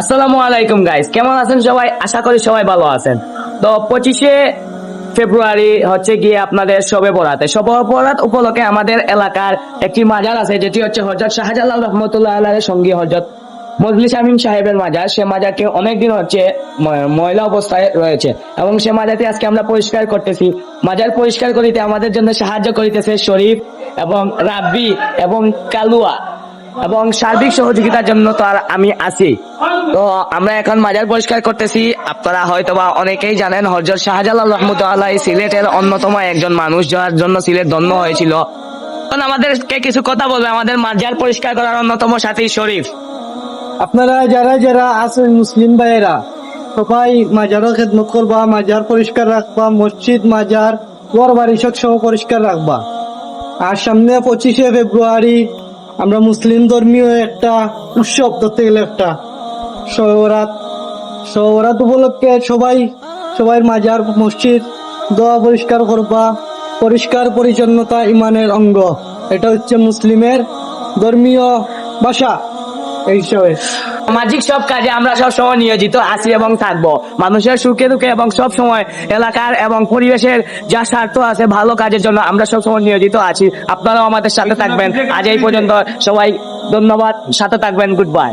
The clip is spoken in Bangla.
আসসালামু আলাইকুম গাইস কেমন আছেন সবাই? আশা করি সবাই ভালো আছেন। তো পঁচিশে ফেব্রুয়ারি হচ্ছে গিয়ে আপনাদের সবে বরাতে। সবে বরাত উপলক্ষে আমাদের এলাকার একটি মাজার আছে, যেটি হচ্ছে হজরত শাহজালাল রহমতুল্লাহ সঙ্গী হজরত মজলিস আমিন সাহেবের মাজার। সে মাজারকে অনেকদিন হচ্ছে ময়লা অবস্থায় রয়েছে এবং সে মাজারটি আজকে আমরা পরিষ্কার করতেছি। মাজার পরিষ্কার করিতে আমাদের জন্য সাহায্য করিতেছে শরীফ এবং রাব্বি এবং কালুয়া। এবং সার্বিক সহযোগিতার জন্য তো আর আমি আছি। তো আমরা এখন মাজার পরিষ্কার করতেছি। আপনারা হয়তো বা অনেকেই জানেন হজরত শাহজালাল রহমতুল্লাহ সিলেটের অন্যতম একজন মানুষ, যার জন্য সিলেট ধন্য হয়েছিল। এখন আমাদেরকে কিছু কথা বলবে। আমাদের মাজার পরিষ্কার করার অন্যতম সাথী শরীফ। আপনারা যারা যারা আছেন, মুসলিম ভাইয়েরা, সবাই মাজারও খেদমত করবা, মাজার পরিষ্কার রাখবা, মসজিদ, মাজার ঘর বাড়ি সব পরিষ্কার রাখবা। আর সামনে পঁচিশে ফেব্রুয়ারি আমরা মুসলিম ধর্মীয় একটা উৎসব, ধরতে গেলে একটা সহরাত সহরাত উপলক্ষে সবাই সবাই মাজার, মসজিদ, দোয়া পরিষ্কার করবা। পরিষ্কার পরিচ্ছন্নতা ইমানের অঙ্গ। এটা হচ্ছে মুসলিমের ধর্মীয় ভাষা। সামাজিক সব কাজে আমরা সব সময় নিয়োজিত আছি এবং থাকব। মানুষের সুখে দুঃখে এবং সব সময় এলাকার এবং পরিবেশের যা স্বার্থ আছে ভালো কাজের জন্য আমরা সব সময় নিয়োজিত আছি। আপনারাও আমাদের সাথে থাকবেন। আজ এই পর্যন্ত সবাই ধন্যবাদ। সাথে থাকবেন। Good bye